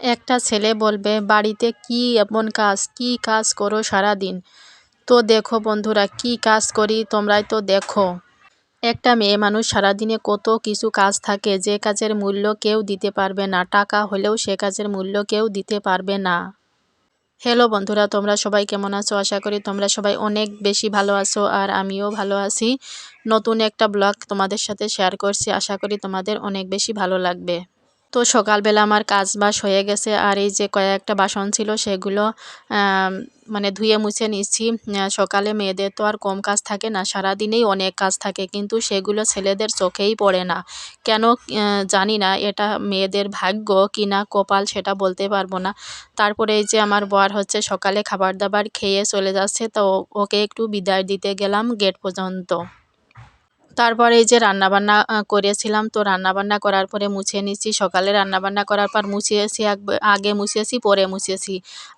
একটা ছেলে বলবে, বাড়িতে কি এমন কাজ? কি কাজ করো সারা দিন তো দেখো বন্ধুরা, কি কাজ করি তোমরাই তো দেখো। একটা মেয়ে মানুষ সারাদিনে কত কিছু কাজ থাকে, যে কাজের মূল্য কেউ দিতে পারবে না, টাকা হলেও সে কাজের মূল্য কেউ দিতে পারবে না। হ্যালো বন্ধুরা, তোমরা সবাই কেমন আছো? আশা করি তোমরা সবাই অনেক বেশি ভালো আছো আর আমিও ভালো আছি। নতুন একটা ব্লগ তোমাদের সাথে শেয়ার করছি, আশা করি তোমাদের অনেক বেশি ভালো লাগবে। তো সকালবেলা আমার কাজ বাস হয়ে গেছে আর এই যে কয়েকটা বাসন ছিল সেগুলো মানে ধুয়ে মুছে নিচ্ছি। সকালে মেয়েদের তো আর কম কাজ থাকে না, সারাদিনেই অনেক কাজ থাকে, কিন্তু সেগুলো ছেলেদের চোখেই পড়ে না। কেন জানি না এটা মেয়েদের ভাগ্য কি না, কপাল সেটা বলতে পারব না। তারপরে এই যে আমার বর হচ্ছে সকালে খাবার দাবার খেয়ে চলে যাচ্ছে, তো ওকে একটু বিদায় দিতে গেলাম গেট পর্যন্ত। তারপরে এই যে রান্নাবান্না করেছিলাম। তো রান্নাবান্না করার পরে মুছে নিচ্ছি সকালে রান্নাবান্না করার পর মুছিয়েছি, আগে মুছিয়েছি, পরে মুছিয়েছি।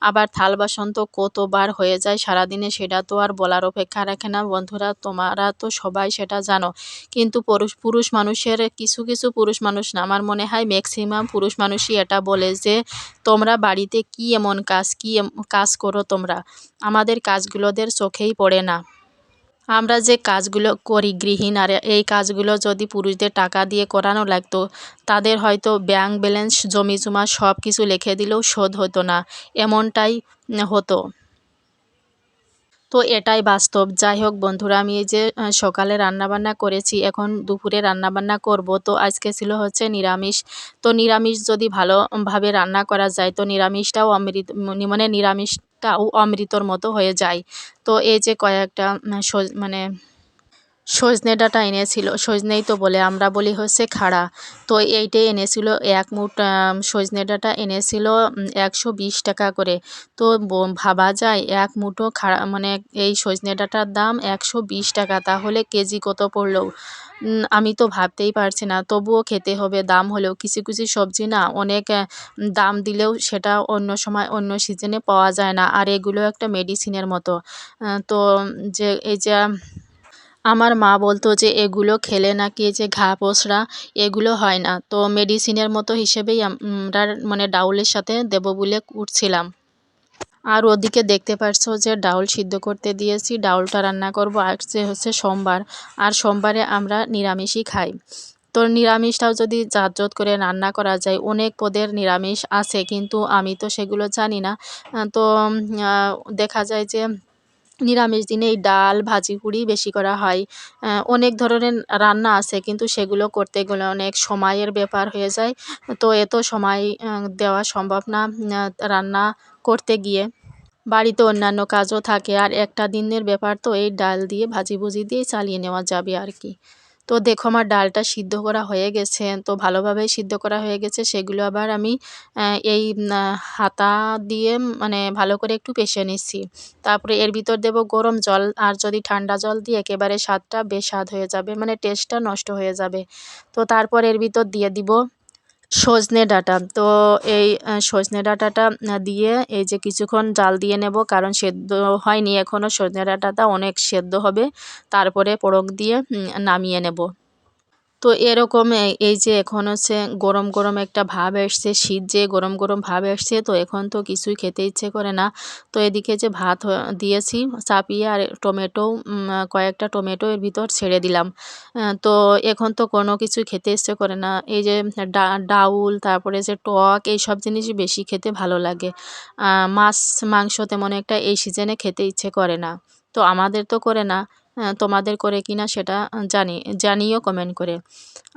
আবার থাল, বাসন তো কতবার হয়ে যায় সারাদিনে সেটা তো আর বলার অপেক্ষা রাখে না। বন্ধুরা, তোমরা তো সবাই সেটা জানো। কিন্তু পুরুষ পুরুষ মানুষের কিছু কিছু পুরুষ মানুষ না, আমার মনে হয় ম্যাক্সিমাম পুরুষ মানুষই এটা বলে যে, তোমরা বাড়িতে কি এমন কাজ, কি কাজ করো তোমরা? আমাদের কাজগুলোদের চোখেই পড়ে না। আমরা যে কাজগুলো করি গৃহিণ, আর এই কাজগুলো যদি পুরুষদের টাকা দিয়ে করানো লাগতো, তাদের হয়তো ব্যাংক ব্যালেন্স, জমি জমা সব কিছু লিখে দিলেও শোধ হতো না। এমনটাই হতো। তো এটাই বাস্তব। যাই হোক বন্ধুরা, আমি এই যে সকালে রান্নাবান্না করেছি, এখন দুপুরে রান্নাবান্না করব। তো আজকে ছিল হচ্ছে নিরামিষ। তো নিরামিষ যদি ভালোভাবে রান্না করা যায়, তো নিরামিষটাও অমৃত মানে নিরামিষটাও অমৃতর মতো হয়ে যায়। তো এই যে কয়েকটা মানে সজনে ডাঁটা এনেছিল। সজনেই তো বলে, আমরা বলি হচ্ছে খাড়া। তো এইটাই এনেছিল, এক মুঠ সজনে ডাঁটা এনেছিল একশো বিশ টাকা করে। তো ভাবা যায়, এক মুঠো খাড়া মানে এই সজনে ডাঁটার দাম একশো বিশ টাকা, তাহলে কেজি কত পড়ল? আমি তো ভাবতেই পারছি না, তবুও খেতে হবে, দাম হলেও। কিছু কিছু সবজি না, অনেক দাম দিলেও সেটা অন্য সময়, অন্য সিজনে পাওয়া যায় না, আর এগুলো একটা মেডিসিনের মতো। তো যে, এই যে আমার মা বলতো যে, এগুলো খেলে নাকি যে ঘা পোসরা এগুলো হয় না। তো মেডিসিনের মতো হিসেবেই আমরা মানে ডাউলের সাথে দেবো বলে উঠছিলাম। আর ওদিকে দেখতে পারছ যে, ডাউল সিদ্ধ করতে দিয়েছি, ডাউলটা রান্না করব আজকে হচ্ছে সোমবার, আর সোমবারে আমরা নিরামিষই খাই। তো নিরামিষটাও যদি জাতজত করে রান্না করা যায়, অনেক পদের নিরামিষ আছে, কিন্তু আমি তো সেগুলো জানি না। তো দেখা যায় যে নিরামিষ দিনে এই ডাল, ভাজি, পুরি বেশি করা হয়। অনেক ধরনের রান্না আছে, কিন্তু সেগুলো করতে গেলে অনেক সময়ের ব্যাপার হয়ে যায়। তো এত সময় দেওয়া সম্ভব না রান্না করতে গিয়ে। বাড়িতে অন্যান্য কাজও থাকে, আর একটা দিনের ব্যাপার তো এই ডাল দিয়ে, ভাজি, ভুজি দিয়ে চালিয়ে নেওয়া যাবে আর কি। তো দেখো আমার ডালটা সিদ্ধ করা হয়ে গেছে, তো ভালোভাবেই সিদ্ধ করা হয়ে গেছে। সেগুলো আবার আমি এই হাতা দিয়ে মানে ভালো করে একটু পেশে নিচ্ছি। তারপরে এর ভিতর দেব গরম জল, আর যদি ঠান্ডা জল দিয়ে একেবারে স্বাদটা বেস্বাদ হয়ে যাবে মানে টেস্টটা নষ্ট হয়ে যাবে। তো তারপর এর ভিতর দিয়ে দিব সজনে ডাঁটা। তো এই সজনে ডাঁটাটা দিয়ে এই যে কিছুক্ষণ জাল দিয়ে নেব, কারণ সেদ্ধ হয়নি এখনও সজনে ডাঁটাটা অনেক সেদ্ধ হবে। তারপরে পরক দিয়ে নামিয়ে নেব। তো এরকম এই যে এখন হচ্ছে গরম গরম একটা ভাব এসছে শীত যে গরম গরম ভাব এসছে তো এখন তো কিছুই খেতে ইচ্ছে করে না। তো এদিকে যে ভাত দিয়েছি চাপিয়ে আর টমেটো কয়েকটা টমেটো এর ভিতর ছেড়ে দিলাম। তো এখন তো কোনো কিছুই খেতে ইচ্ছে করে না। এই যে ডাউল, তারপরে যে টক, এই সব জিনিসই বেশি খেতে ভালো লাগে। মাছ, মাংস তেমন একটা এই সিজনে খেতে ইচ্ছে করে না। তো আমাদের তো করে না তোমাদের করে কিনা সেটা জানি, জানিও কমেন্ট করে।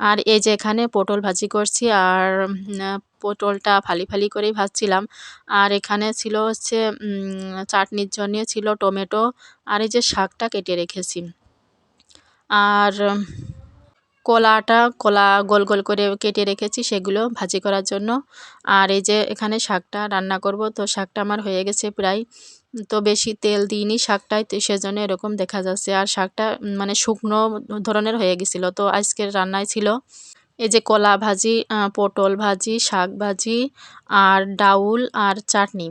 আর এই যে এখানে পটল ভাজি করছি আর পটলটা ফালি ফালি করেই ভাজছিলাম। আর এখানে ছিল হচ্ছে চাটনির জন্য ছিল টমেটো আর এই যে শাকটা কেটে রেখেছি। আর কলাটা, কলা গোল গোল করে কেটে রেখেছি সেগুলো ভাজি করার জন্য। আর এই যে এখানে শাকটা রান্না করব, তো শাকটা আমার হয়ে গেছে প্রায় তো বেশি তেল দিইনি শাকটায় তো সেজন্য এরকম দেখা যাচ্ছে। আর শাকটা মানে শুকনো ধরনের হয়ে গেছিল। তো আজকের রান্নায় ছিল এই যে কলা ভাজি পটল ভাজি, শাক ভাজি আর ডাউল আর চাটনি।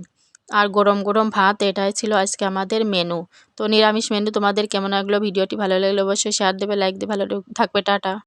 আর গরম গরম ভাত, এটাই ছিল আজকে আমাদের মেনু। তো নিরামিষ মেনু, তোমাদের কেমন লাগল? ভিডিওটি ভালো লাগলে অবশ্যই শেয়ার দেবে লাইক দেবে, ভালো থাকবে, টাটা।